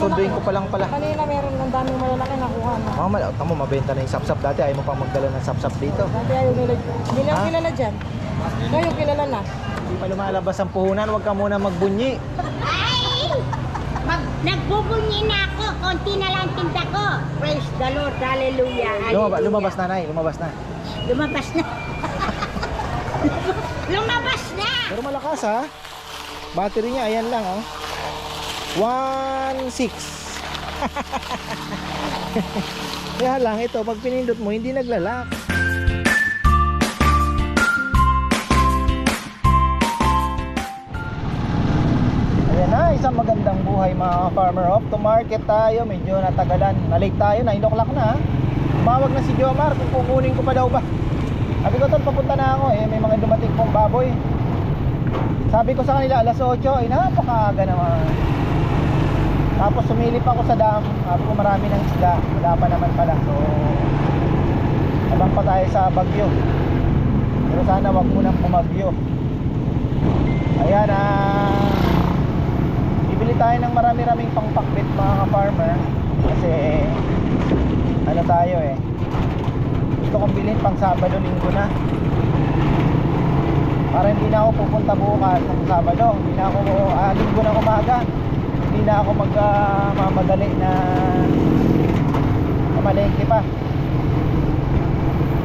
susunduin ko pa lang pala. Kanina meron ng daming malalaki nakuha na. Mga mal, tamo mabenta na yung sapsap dati. Ayaw mo pang magdala ng sapsap dito. Dati ayaw nila. Hindi lang kilala dyan. Ngayon kilala na. Hindi pa lumalabas ang puhunan. Huwag ka muna magbunyi. Ay! Mag, nagbubunyi na ako. Konti na lang tinda ko. Praise the Lord. Hallelujah. Lumaba, Hallelujah. lumabas na, Nay. Lumabas na. Lumabas na. Lumabas na. Pero malakas ha. Battery niya, ayan lang oh. 1.6 Kaya lang ito, pag pinindot mo, hindi naglalak. Ayan na, isang magandang buhay mga farmer Off to market tayo, medyo natagalan. Na-late tayo, 9 o'clock na. Tumawag na si Jomar kung kukunin ko pa daw ba. Sabi ko tol, papunta na ako eh, may mga dumating pong baboy. Sabi ko sa kanila alas 8, ay napakaaga naman. Tapos sumilip ako sa dam, sabi ko marami ng isda, wala pa naman pala. So, abang pa tayo sa bagyo. Pero sana wag munang pumagyo. Ayan ah. Bibili tayo ng marami-raming pangpakbit mga farmer kasi ano tayo eh. Gusto kong bilhin pang Sabado, Linggo na. Para hindi na ako pupunta bukas ng Sabado. Hindi na ako, ah, Linggo na umaga. Hindi na ako mag ah, mamadali na mamalengke pa.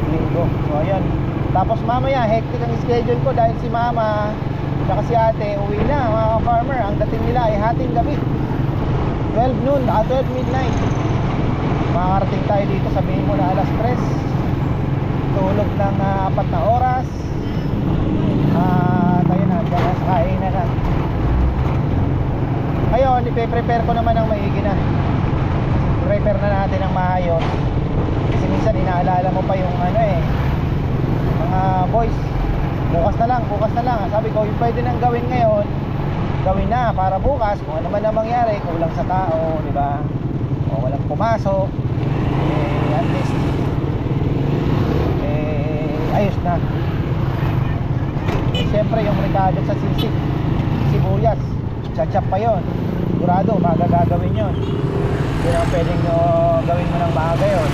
Linggo. So ayan. Tapos mamaya, hectic ang schedule ko dahil si mama Tsaka si ate, uwi na mga farmer Ang dating nila ay hating gabi 12 noon, ah 12 midnight Makakarating tayo dito, sabihin mo na alas 3 Tulog ng ah, apat na oras tayo na, dyan na sa kainan na Ngayon, ipe-prepare ko naman ang maigi na Prepare na natin ang maayos Kasi minsan inaalala mo pa yung ano eh Mga boys bukas na lang, bukas na lang. Sabi ko, yung pwede nang gawin ngayon, gawin na para bukas kung ano man ang mangyari, kulang sa tao, di ba? O walang pumasok, eh, at least, eh, ayos na. Siyempre, yung rekado sa sisig, sibuyas, chachap pa yon Sigurado, maaga gagawin yon Hindi naman pwedeng uh, gawin mo ng maaga yon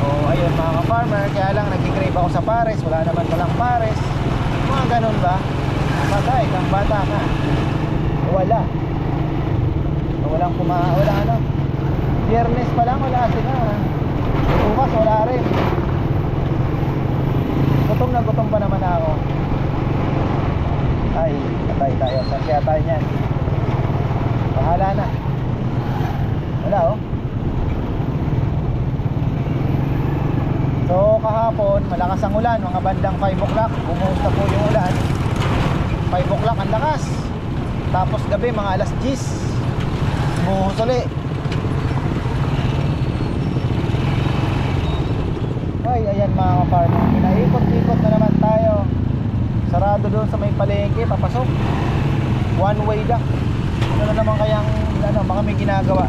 o ayun mga ka-farmer, kaya lang nagkikrave ako sa pares, wala naman palang pares. Mga ganun ba? Patay, kang bata ka. Wala. O, Walang kuma, wala ano. Biyernes pa lang, wala sila. Bukas, wala rin. Gutom na gutom pa naman ako. Ay, patay tayo. Saan kaya tayo niyan? Bahala na. Wala oh. So kahapon, malakas ang ulan, mga bandang 5 o'clock, bumusta po yung ulan. 5 o'clock ang lakas. Tapos gabi, mga alas 10, bumuhos uli. Ay, ayan mga ka-farmer, pinaikot-ikot na naman. Sarado doon sa may palengke, papasok. One way lang. Ano na naman kayang, ano, baka may ginagawa.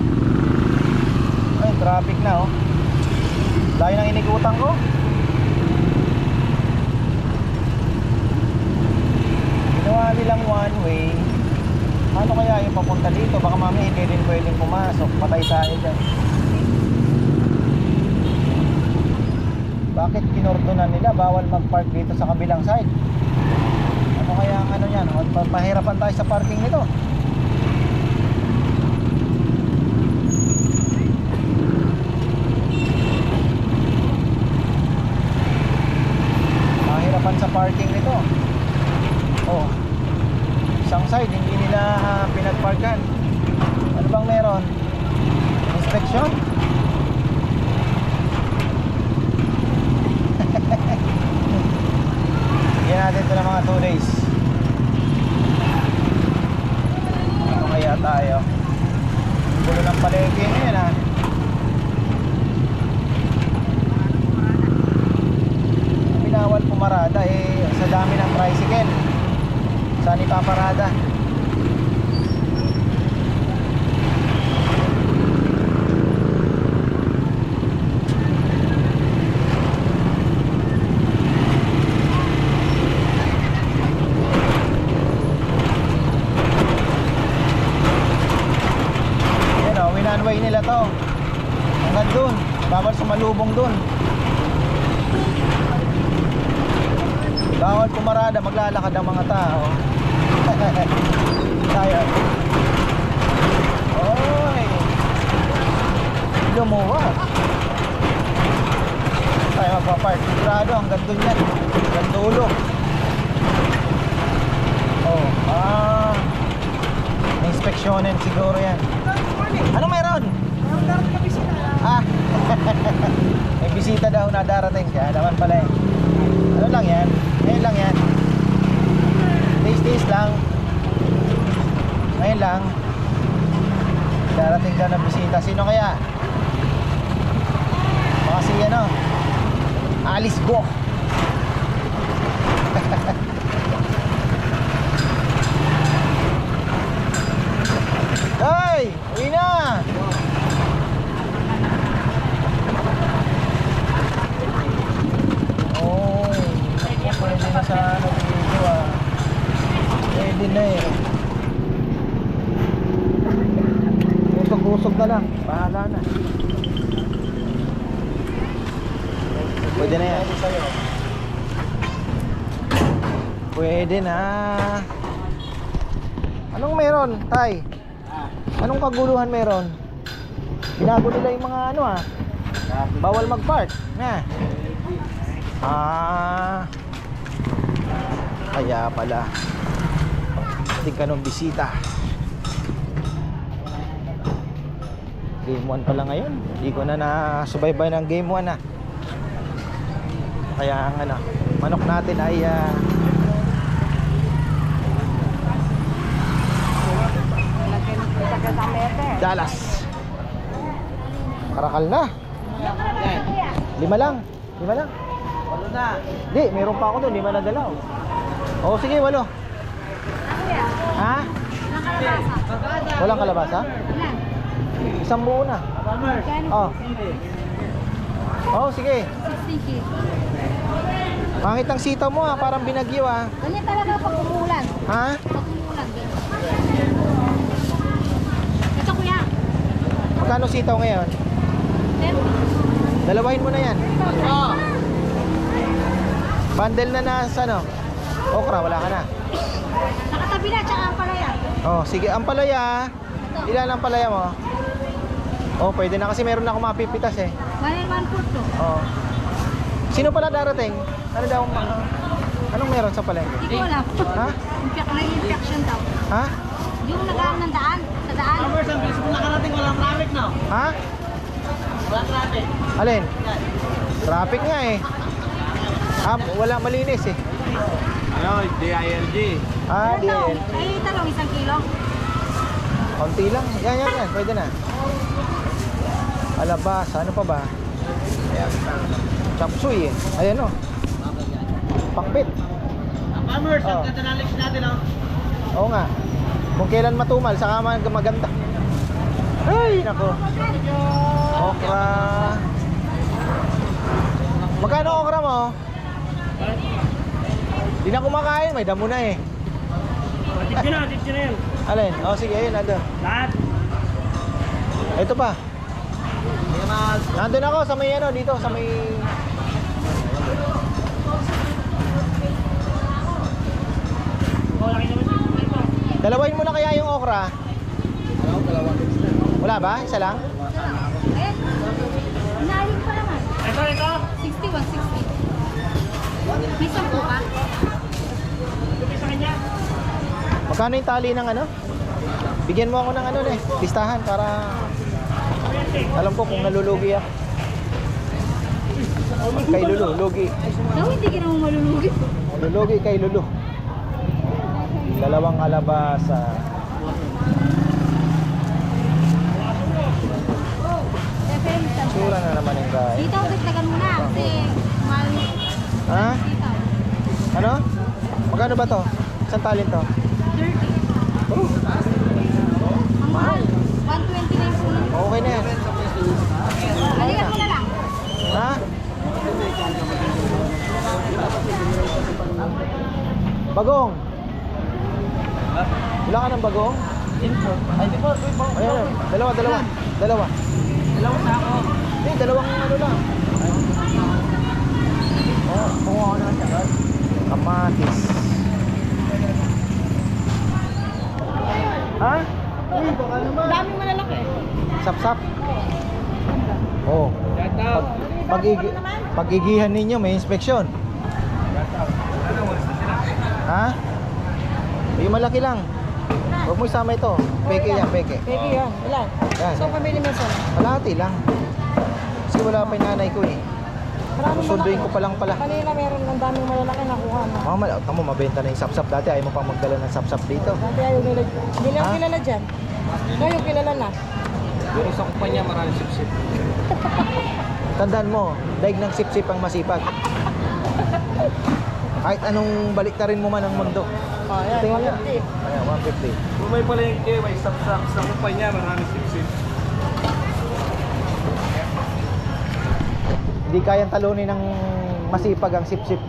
Ay, traffic na oh. Dahil nang inikutan ko. Ginawa nilang one way. Ano kaya yung papunta dito? Baka mamaya hindi din pwedeng pumasok. Patay tayo dyan. Bakit kinordonan nila? Bawal mag-park dito sa kabilang side. Ang ano yan? Pahirapan tayo sa parking nito. mahirapan sa parking nito oh isang side hindi nila uh, pinagparkan ano bang meron inspection Bigyan natin ito ng mga 2 days ano kaya tayo. Gulo ng palengke ngayon ha binawal pumarada eh sa dami ng tricycle. Saan ipaparada? way nila to. Hanggang dun. Bawal sumalubong dun. Bawal pumarada, maglalakad ang mga tao. Tayo. Oy! Lumuwa. Tayo magpapark. Sigurado, hanggang dun yan. Hanggang dulo. Oh, ah. Inspeksyonin siguro yan. Ano meron? May bisita daw na darating. Kaya naman pala eh. Ano lang yan? Ngayon lang yan. Taste taste lang. Ngayon lang. Darating daw na bisita. Sino kaya? Baka si ano? Alice Go. Hoy! Uwi na! Oh, pwede na sa ano dito ah. Pwede na eh. Usog-usog na lang. Bahala na. Pwede na yan. Pwede na. Anong meron, Tay? Anong kaguluhan meron? Binago nila yung mga ano ah. Bawal mag-park. Na. Ah. Kaya pala. Tingin ka nung bisita. Game 1 pala ngayon. Hindi ko na nasubaybay ng game 1 ah. Kaya ang ano, manok natin ay ah, Dallas. Karakal na. Lima lang. Lima lang. Walo na. Di, meron pa ako doon. Lima na dalaw. Oo, sige, walo. Ha? Walang kalabasa? Isang buo na. Oh. Oh, sige. Pangit ang sitaw mo ah, parang binagyo ah. Ganyan talaga pag umulan. Ha? Pag umulan, Ito kuya. Magkano sitaw ngayon? Dalawahin mo na yan. Oo. Bundle na na sa ano? Okra, wala ka na. Nakatabi na, tsaka ang palaya. Oh, sige, ang palaya. Ilan ang palaya mo? Oh, pwede na kasi meron na akong mapipitas eh. One and one to. Oh. Sino pala darating? Ano daw ang Anong meron sa palengke? Hindi ko alam. Ha? Impak, nag-infection daw. Ha? Yung nagaan ng daan, sa daan. ang bilis mo nakarating, walang traffic na. Ha? Walang traffic. Alin? Traffic nga eh. Ah, wala malinis eh. Ano, DILG. Ah, di yan. Ay, talong isang kilo. Konti lang. Yan, yan, yan. Pwede na. Alabas. Ano pa ba? Chapsuy eh. Ayan o. Pakbit. Farmers, Oh. ang ganda ng lips natin, oh. Oo nga. Kung kailan matumal, saka mag- maganda. Ay, nako. Okra. Magkano okra mo? Di na kumakain, may damo na eh. Tip na, tip na yan. Alin? Oh, sige, ayun, nandun. Lahat. Ito pa. Nandun ako sa may ano, dito, sa may... Oh, ito. Dalawain mo na kaya yung okra. Wala ba? Isa lang? Eh, inaling pa naman. Ito, ito. 61, 60. May sampu pa. Sa. Magkano yung tali ng ano? Bigyan mo ako ng ano eh, listahan para alam ko kung nalulugi ako. Kay Lulu, lugi. Daw hindi ka naman malulugi. Lulugi kay Lulu. Dalawang alabasa. Defensa. Sura na naman yung guys. Sitaw, dagdagan mo na. Kasi, mahal Ha? Ano? Magkano ba to? Isang talin to? 30. Oh, Ang mahal. 120 na yung puno. okay na yan. Balikan mo na lang. Ha? Bagong. Wala ka ng bagong? Info. Ay, di ba? Ayan, dalawa, dalawa. Dalawa. Dalawa sa ako. Hindi, dalawang ano lang. Oh, kumuha ko na siya. Kamatis. Ha? Daming malalaki. Sapsap. Oh. Shout Pag, pag, pagigihan ninyo, may inspeksyon. Ha? Yung malaki lang. Huwag mo isama ito. Peke yan, peke. Peki yan. Ilan? Yan. So, pamili mo sa Kalahati lang. Kasi wala pa yung nanay ko eh. Susunduin ko pa lang pala. Kanina meron ng daming malalaki nakuha mo. Mga mal, tamo mabenta na yung sapsap dati. Ayaw mo pang magdala ng sapsap dito. Dati ayaw nila. Hindi lang kilala dyan. Ngayon kilala na. Pero sa kumpanya maraming sip-sip. Tandaan mo, daig ng sip-sip ang masipag. Kahit anong baliktarin mo man ang mundo. Oh, yan. Tingnan niya. 150. Ayan, 150. Kung may palengke, may sapsap sa kumpanya maraming sip-sip. Hindi kayang talunin ng masipag ang sip-sip.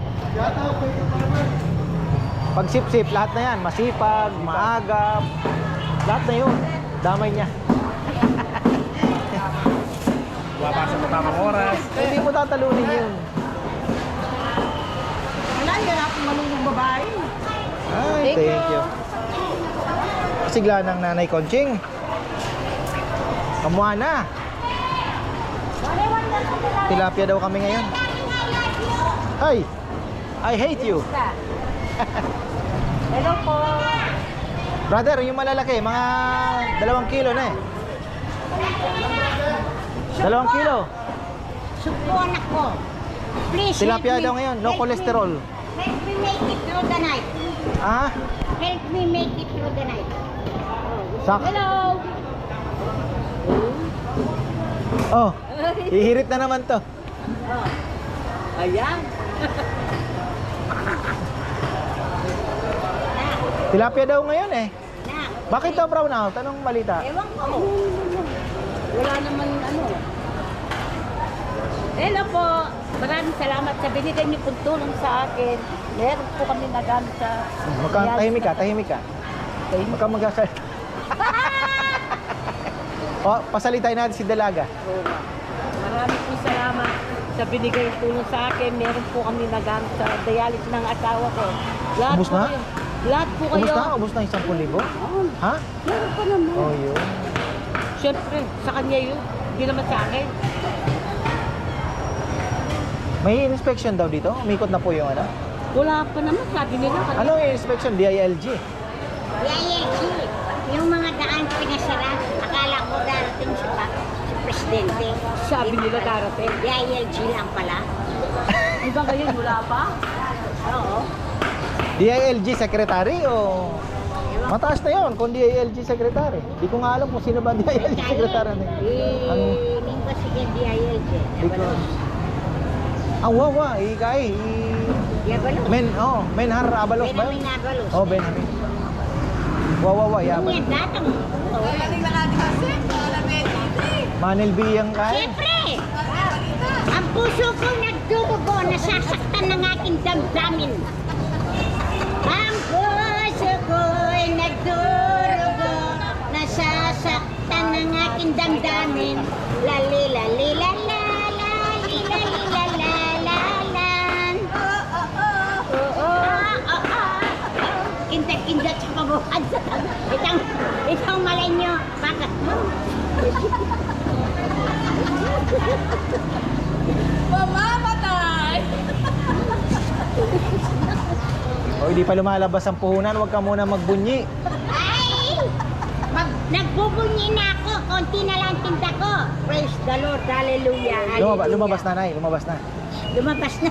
Pag sip-sip, lahat na yan. Masipag, maagap. Lahat na yun. Damay niya. Wapasok sa tamang oras. Hindi mo tatalunin yun. Wala, yan akong malulong babae. Ay, Thank thank you. you. Sigla ng nanay Conching. Kamuha na. Tilapia daw kami ngayon. Ay! I hate you. Hello po. Brother, yung malalaki, mga dalawang kilo na eh. Dalawang kilo. Sugpo anak ko. Please Tilapia daw ngayon, no cholesterol. Help me make it through the night. Ah, Help me make it through the night. sak. Hello. Oh, hihirit na naman to. Ayan. Tilapia daw ngayon eh. Na. Bakit daw brown out? Anong malita? Ewan ko. Wala naman ano. Hello po. Maraming salamat sa binigay niyo pong tulong sa akin. Meron po kami nagamit sa... Magka, tahimik ka, tahimik ka. Tahimik ka mag-asal. oh, pasalitay natin si Dalaga. Salamat sa binigay tulong sa akin. Meron po kami nagamit sa dialysis ng asawa ko. Lahat Ubus po na? kayo. Lahat po kayo. Ubus na? Ubus na isang libo? Oo, Ha? meron pa naman. Oh, yun. Siyempre, sa kanya yun. Hindi naman sa akin. May inspection daw dito? Umikot na po yung ano? Wala pa naman, sabi nila. Ano yung inspection? DILG. DILG. Yung mga daan pinasara, akala ko darating si, pa, si Presidente. Sabi nila darating. DILG lang pala. Iba ngayon, wala pa? Oo. DILG secretary o... Mataas na yun kung DILG secretary. Di ko nga alam kung sino ba ang DILG secretary. na yun. Ang... Eh, hindi ba sige DILG? Di ko... Ang wawa, ikay. Yabalos. Men, oh, Menhar Abalos ba? Benjamin Avalos. Oh, Benjamin. Wawawa, Yung yaman. yan, datang. Oo. Manil Biyang kaya. Siyempre! Ang puso ko nagdudugo, nasasaktan ng aking damdamin. Ang puso ko'y nagdudugo, nasasaktan ng aking damdamin. Lali, lali, la, la, lali, lali, la, la, la, lan. Oo. Ah, ah. Kindat-kindat sa kabuhan sa tabi. Itang, itang malay nyo. Bakit mo? Mamamatay! O, hindi pa lumalabas ang puhunan, huwag ka muna magbunyi. Ay! Mag, nagbubunyi na ako. Konti na lang tinda ko. Praise the Lord. Hallelujah. Lumabas, Hallelujah. lumabas na, Nay. Lumabas na. Lumabas na.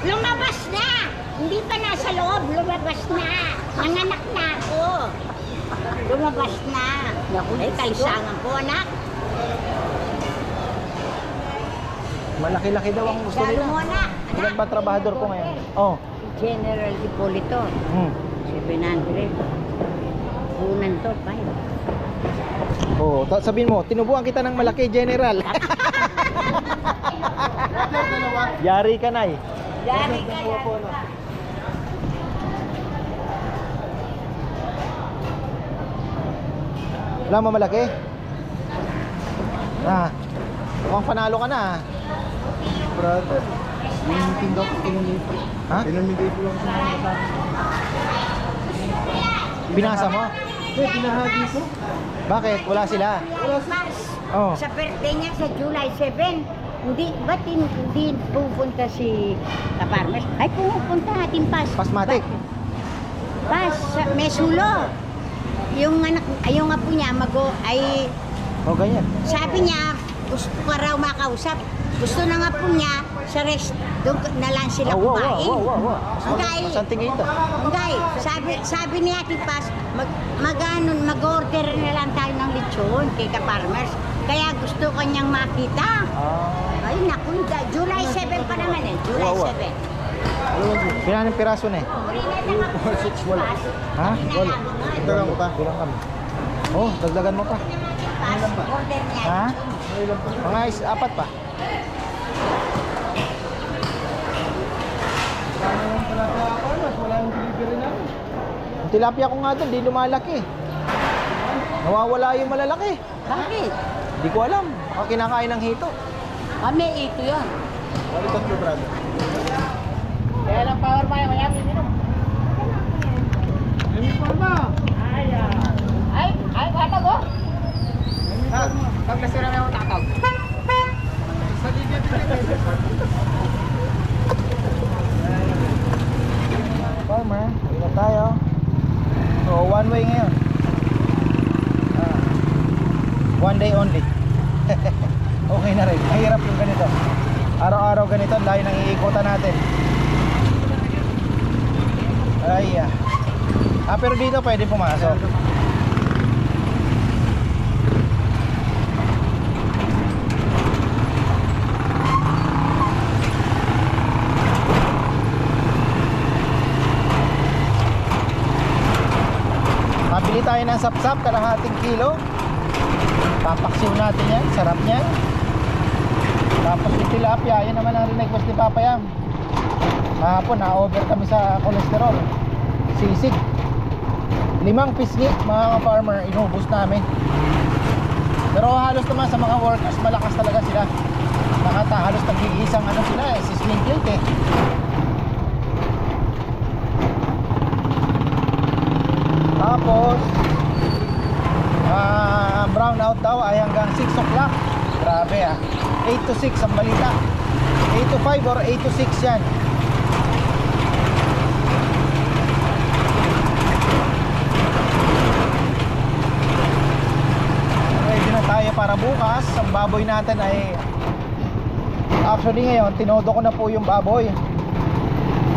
lumabas na. Hindi pa nasa loob. Lumabas na. Nanganak na ako. Lumabas na. Ay, kalisangan ko, anak. Malaki-laki daw ang gusto Lalo nila. mo, anak. Ilan ba trabahador ko ngayon? Oh. General Hipolito. Hmm. 700. Unan to, 5. Oh, ta- sabihin mo, tinubuan kita ng malaki, General. Yari ka, Nay. Dari ka yan. Wala mo malaki? Na. Mukhang panalo ka na. ah. Brother, yung meeting daw ko pinamito. Ha? Pinamigay ko lang sa mga. Binasa mo? Hindi, pinahagi ko. Bakit? Wala sila. Mas, Oh. sa birthday niya sa July 7, hindi, ba't hin- hindi pupunta si Kaparmes? Ay, pupunta ating pas. Pasmatic. Pas, sa Mesulo. Yung anak, ay, yung apo niya, mago, ay, O ganyan. sabi niya, gusto ka raw makausap. Gusto na nga po niya sa rest, doon na lang sila Oh, wow, wow, kumain. wow, wow, wow. Ang gay. Saan tingin ito? Hindi, sabi, sabi ni Ate Paz, mag, mag, ano, mag-order na lang tayo ng lechon kay Ka-Farmers. Kaya gusto ko niyang makita. Ah. Ay, naku, da- July 7 pa naman eh. July Wow, wow. 7. Pinanong piraso na eh. Uri na lang ako Ate Paz. Ha? Wala. Ko. Bilang kami. Oh, dagdagan mo pa. Ha? Mga is, apat pa. Ang tilapia ko nga doon, di lumalaki. Nawawala yung malalaki. Bakit? Di ko alam. Baka kinakain ng hito. Ah, may ito yun. Balikat ko, brother. Kaya lang power pa yung mayami nito. Uniform ba? Ay, ay, ay, katag oh. Pag nasira na yung tatag. Sa delivery Farmer, ingat tayo. So, one way ngayon. Ah, one day only. okay na rin. Mahirap yung ganito. Araw-araw ganito, ang layo ng iikutan natin. Ay, ah. Ah, pero dito pwede pumasok. Mabili tayo ng sapsap, kalahating kilo. Papaksiw natin yan, sarap niyan. Tapos yung tilapia, yan naman ang request ni Papa Yam. Kahapon, na-over kami sa kolesterol. Sisig. Limang pisngi, mga farmer, inubos namin. Pero halos naman sa mga workers, malakas talaga sila. Nakata, halos nag-iisang ano sila eh, si Kilt eh. Tapos ah brown out daw ay hanggang 6 o'clock. Grabe ah. 8 to 6 ang balita. 8 to 5 or 8 to 6 yan. Ready na tayo para bukas. Ang baboy natin ay Actually ngayon, tinodo ko na po yung baboy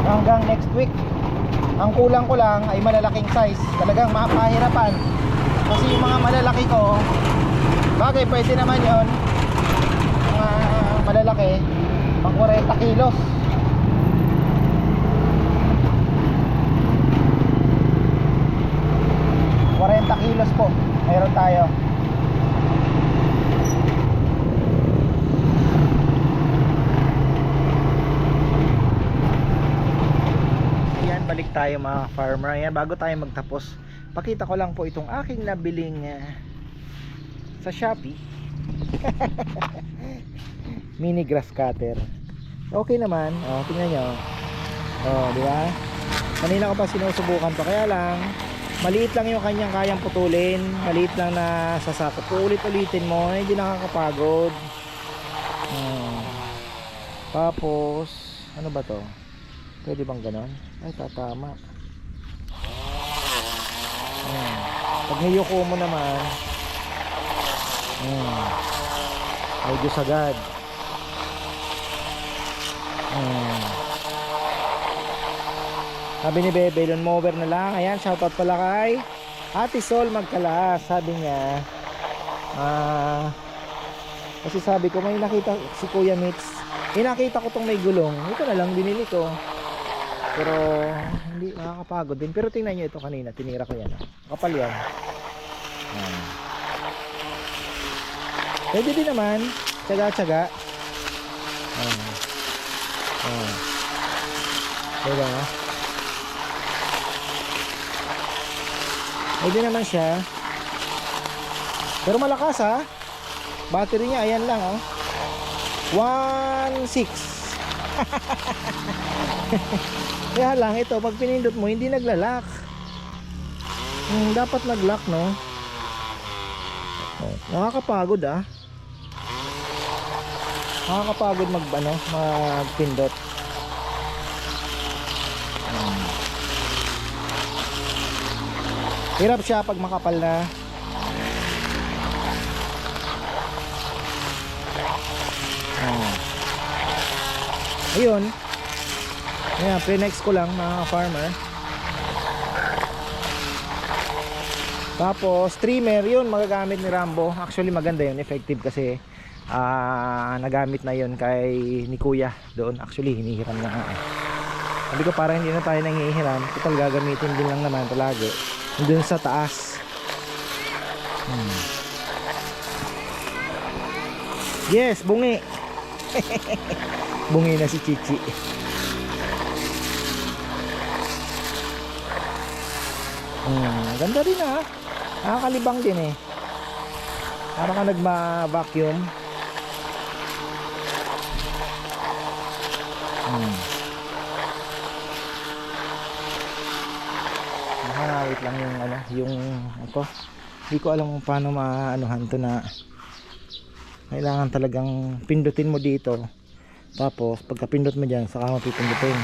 hanggang next week. Ang kulang ko lang ay malalaking size. Talagang mapahirapan. Kasi yung mga malalaki ko, bagay pwede naman yon mga malalaki, pang 40 kilos. Kilos po. Meron tayo. Ayan, balik tayo mga farmer. Ayan, bago tayo magtapos, pakita ko lang po itong aking nabiling ah, sa Shopee. Mini grass cutter. Okay naman. Oh, tingnan nyo. Oh, di ba? Kanina ko pa sinusubukan to. Kaya lang, maliit lang yung kanyang kayang putulin. Maliit lang na sasakot. Ulit-ulitin mo, hindi nakakapagod. Hmm. Tapos, ano ba to? Pwede bang ganon? Ay, tatama. Hmm. Pag niyuko mo naman, hmm. ay Diyos agad. Hmm. Sabi ni Bebe, lawn mower na lang. Ayan, shoutout pala kay Ate Sol Magkalas. Sabi niya, ah, kasi sabi ko, may nakita si Kuya Mitz. May nakita ko tong may gulong. Ito na lang binili ko. Pero hindi nakakapagod din. Pero tingnan nyo ito kanina, tinira ko yan. ah. Kapal yan. Ayan. Pwede din naman. Tsaga-tsaga. Ayan. Ayan. Diba? Pwede naman siya. Pero malakas ha. Battery niya, ayan lang oh. 1.6 Kaya lang ito, pag pinindot mo, hindi naglalak. Hmm, dapat naglock, no? Oh, nakakapagod ah. Nakakapagod mag ano, magpindot. Hmm. Hirap siya pag makapal na. Oh. Ayun. Ayan, pre-next ko lang mga farmer. Tapos trimmer, yun magagamit ni Rambo. Actually maganda yun, effective kasi ah nagamit na yun kay ni Kuya doon. Actually hinihiram na nga eh. Sabi ko para hindi na tayo nangihiram, total gagamitin din lang naman palagi. Doon sa taas. Hmm. Yes, bungi. bungi na si Chichi. Hmm, ganda rin ah. Nakakalibang din eh. Parang ka nagma-vacuum. Hmm. Nakangawit lang yung ano, yung ito. Hindi ko alam kung paano maanuhan to na kailangan talagang pindutin mo dito. Tapos pagka pindot mo diyan, saka mo pipindutin.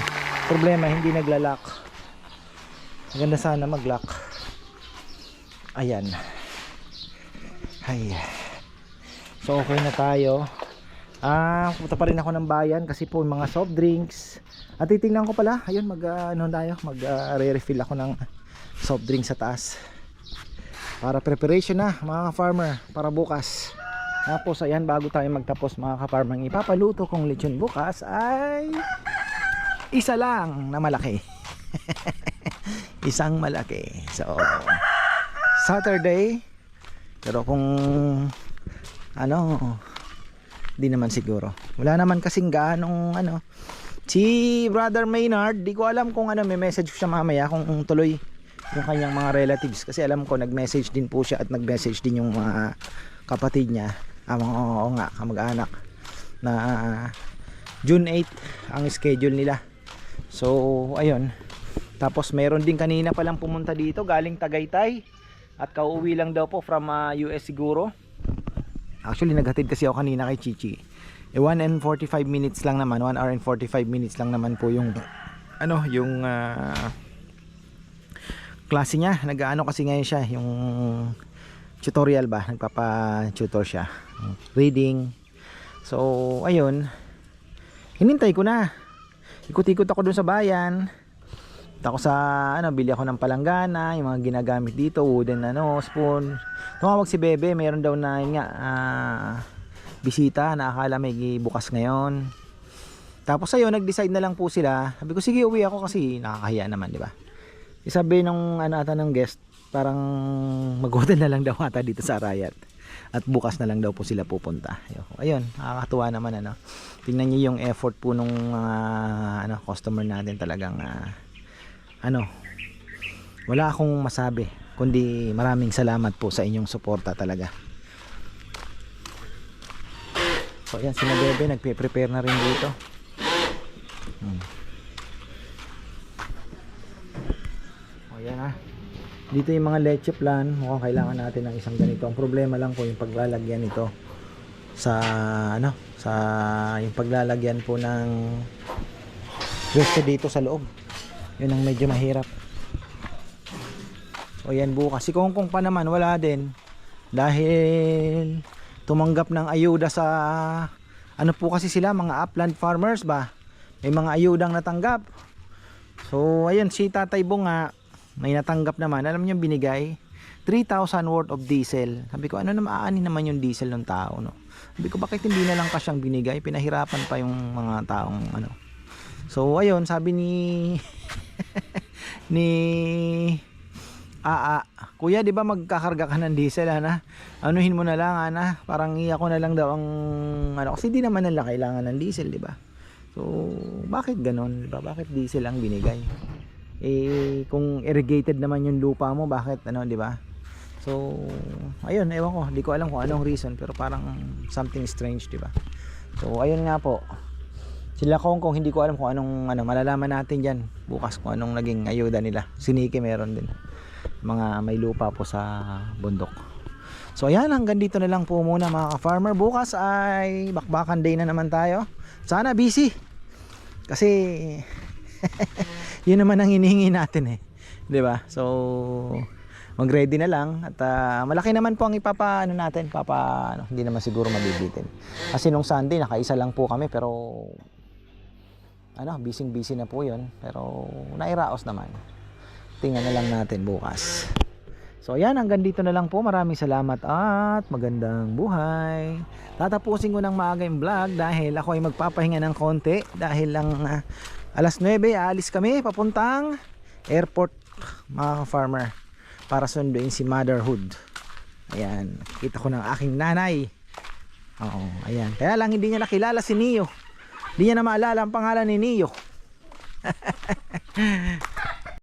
Problema hindi naglalak. Maganda sana mag-lock. Ayan. Ay. So okay na tayo. Ah, pupunta pa rin ako ng bayan kasi po yung mga soft drinks. At titingnan ko pala, ayun mag ah, ano tayo, mag ah, re-refill ako ng soft drinks sa taas. Para preparation na mga farmer para bukas. Tapos ayan bago tayo magtapos mga ka-farmer, ang ipapaluto kong lechon bukas ay isa lang na malaki. Isang malaki. So Saturday pero kung ano di naman siguro. Wala naman kasing gaanong ano. Si brother Maynard di ko alam kung ano may message siya mamaya kung tuloy yung kanyang mga relatives. Kasi alam ko nag-message din po siya at nag-message din yung mga kapatid niya. Ah, mga oo nga kamag-anak na June 8 ang schedule nila. So ayun tapos meron din kanina palang pumunta dito galing Tagaytay. At kauwi lang daw po from ah, US siguro. Actually naghatid kasi ako kanina kay Chichi. Eh 1 and 45 minutes lang naman 1 hour and 45 minutes lang naman po yung ano yung ah, klase niya. Nag-ano kasi ngayon siya yung tutorial ba? Nagpapa-tutor siya. Reading. So ayun. Hinintay ko na. Ikot-ikot ako dun sa bayan ako sa ano bili ako ng palanggana yung mga ginagamit dito wooden ano spoon. Tumawag si Bebe mayroon daw na nga ah, bisita na akala may bukas ngayon. Tapos ayun nag-decide na lang po sila. Sabi ko sige uwi ako kasi nakakahiya naman di ba? Eh, sabi nung ano ata ng guest parang mag-hotel na lang daw ata dito sa Arayat at bukas na lang daw po sila pupunta. Ayun nakakatuwa naman ano. Tingnan niyo yung effort po nung mga ano customer natin talagang ah, ano? Wala akong masabi kundi maraming salamat po sa inyong suporta talaga. So ayan sina bebe nagpe-prepare na rin dito. Hmm. o yan ha dito yung mga leche plan mukhang kailangan natin ng isang ganito. Ang problema lang po yung paglalagyan nito sa ano sa yung paglalagyan po ng resto dito sa loob yun ang medyo mahirap. O yan bukas. Si Kongkong pa naman wala din. Dahil tumanggap ng ayuda sa ano po kasi sila mga upland farmers ba? May mga ayudang natanggap. So ayun si Tatay Bunga may natanggap naman. Alam niyo binigay 3,000 worth of diesel. Sabi ko ano naman aanin naman yung diesel ng tao no? Sabi ko bakit hindi na lang kasyang binigay? Pinahirapan pa yung mga taong ano so ayun sabi ni ni Aa, kuya, 'di ba magkakarga ka ng diesel ana? Anuhin mo na lang ana, parang iya ko na lang daw ang ano kasi di naman nila kailangan ng diesel, 'di ba? So, bakit ganon, 'di ba? Bakit diesel ang binigay? Eh kung irrigated naman yung lupa mo, bakit ano, 'di ba? So, ayun, ewan ko, hindi ko alam kung anong reason pero parang something strange, di ba? So, ayun nga po. Sila kong kung hindi ko alam kung anong ano, malalaman natin diyan bukas kung anong naging ayuda nila. Si Nikki meron din. Mga may lupa po sa bundok. So ayan, hanggang dito na lang po muna mga ka-farmer. Bukas ay bakbakan day na naman tayo. Sana busy. Kasi yun naman ang hinihingi natin eh. 'Di ba? So mag-ready na lang at ah, malaki naman po ang ipapa ano natin, papa ano, hindi naman siguro mabibitin. Kasi nung Sunday nakaisa lang po kami pero ano, busy busy na po 'yon, pero nairaos naman. Tingnan na lang natin bukas. So ayan, hanggang dito na lang po. Maraming salamat at magandang buhay. Tatapusin ko ng maaga yung vlog dahil ako ay magpapahinga ng konti dahil lang ah, alas 9 aalis kami papuntang airport mga farmer para sunduin si motherhood. Ayan, kita ko ng aking nanay. Oo, ayan. Kaya lang hindi niya nakilala si Neo. Hindi niya na maalala ang pangalan ni Neo.